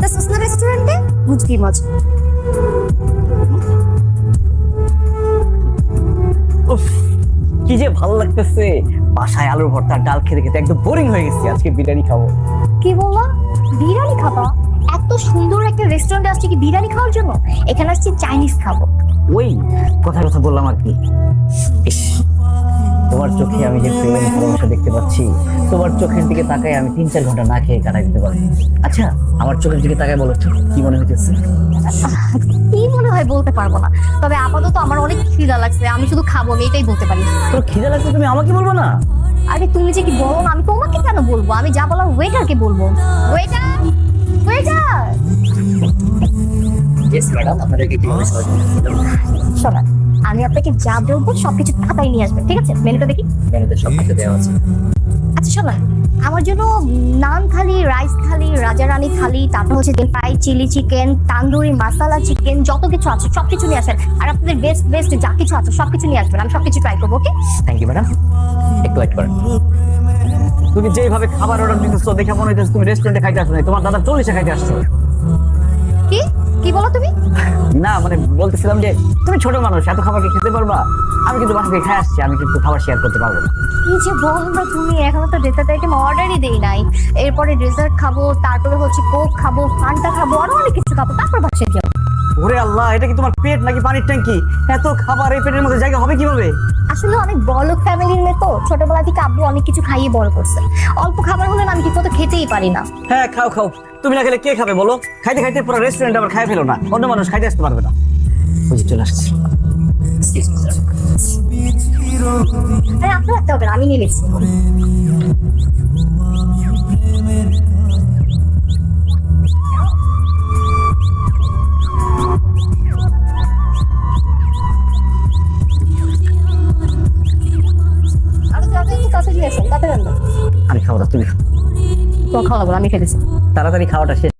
খাইতেছিস না রেস্টুরেন্টে? বুঝবি মজা কি যে ভালো লাগতেছে। বাসায় আলুর ভর্তা ডাল খেতে খেতে একদম বোরিং হয়ে গেছি আজকে বিরিয়ানি খাব। কি বলল? বিরিয়ানি খাবা? এত সুন্দর একটা রেস্টুরেন্টে আসছি কি বিরিয়ানি খাওয়ার জন্য? এখানে আসছি চাইনিজ খাব। ওই কথা কথা বললাম আর কি। তোমার চোখে আমি যে প্রেম ভালোবাসা দেখতে পাচ্ছি তোমার চোখের দিকে তাকায় আমি তিন চার ঘণ্টা না খেয়ে কাটাই দিতে পারব আচ্ছা আমার চোখের দিকে তাকায় বলো কি মনে হইতেছে? কি মনে হয় বলতে পারব না। তবে আপাতত আমার অনেক খিদা লাগছে আমি শুধু খাব আমি এটাই বলতে পারি। তোর খিদে লাগছে তুমি আমাকে বলব না? আরে তুমি যে কি বলো না আমি তোমাকে কেন বলব? আমি যা বলার ওয়েটারকে বলব। ওয়েটার ওয়েটার ইয়েস ম্যাডাম আপনাদেরকে কীভাবে শোনা আমি আপনাকে যা বলব সবকিছু খাতায় নিয়ে আসবেন ঠিক আছে? মেনুটা দেখি। মেনুতে সব কিছু দেওয়া আছে। আচ্ছা শোনা আমার জন্য নান থালি রাইস থালি রাজা রানী থালি তারপর হচ্ছে ফ্রাই চিলি চিকেন তান্দুরি মাসালা চিকেন যত কিছু আছে সব কিছু নিয়ে আসেন আর আপনাদের বেস্ট বেস্ট যা কিছু আছে সব কিছু নিয়ে আসবেন। আমি সব কিছু ট্রাই করব ওকে থ্যাংক ইউ ম্যাডাম একটু ওয়েট করেন। তুমি যেইভাবে খাবার অর্ডার দিতেছো দেখে মনে হইতেছে তুমি রেস্টুরেন্টে খাইতে আসছো না তোমার দাদা চল্লিশে খাইতে আসছো। না মানে বলতেছিলাম যে তুমি ছোট মানুষ এত খাবার খেতে পারবা? আমি কিন্তু বাসা থেকে খাই আসছি আমি কিন্তু খাবার শেয়ার করতে পারব না। কি যে বলবা তুমি এখনও তো ডেজার্ট আইটেম অর্ডারই দেই নাই। এরপরে ডেজার্ট খাব তারপরে হচ্ছে কোক খাব ফান্টা খাব আরও অনেক কিছু খাব তারপর বাসায় যাব ওরে আল্লাহ এটা কি তোমার পেট নাকি পানির ট্যাঙ্কি? এত খাবার এই পেটের মধ্যে জায়গা হবে কীভাবে? আসলে অনেক বড় ফ্যামিলির মেয়ে তো ছোটবেলা থেকে আব্বু অনেক কিছু খাইয়ে বড় করছে। অল্প খাবার খেতেই পারি না। হ্যাঁ খাও খাও। তুমি না খেলে কে খাবে বলো? খাইতে খাইতে পুরো রেস্টুরেন্ট আবার খাই ফেলো না। অন্য মানুষ খাইতে আসতে পারবে না। বুঝি চলে আসছি। আরে আপনার রাখতে হবে আমি নিয়ে নিচ্ছি। আনবেন। আমি খাব তুমি খাও। তোমার খাওয়া লাগবে না, আমি খেতেছি। তাড়াতাড়ি খাওয়াটা শেষ।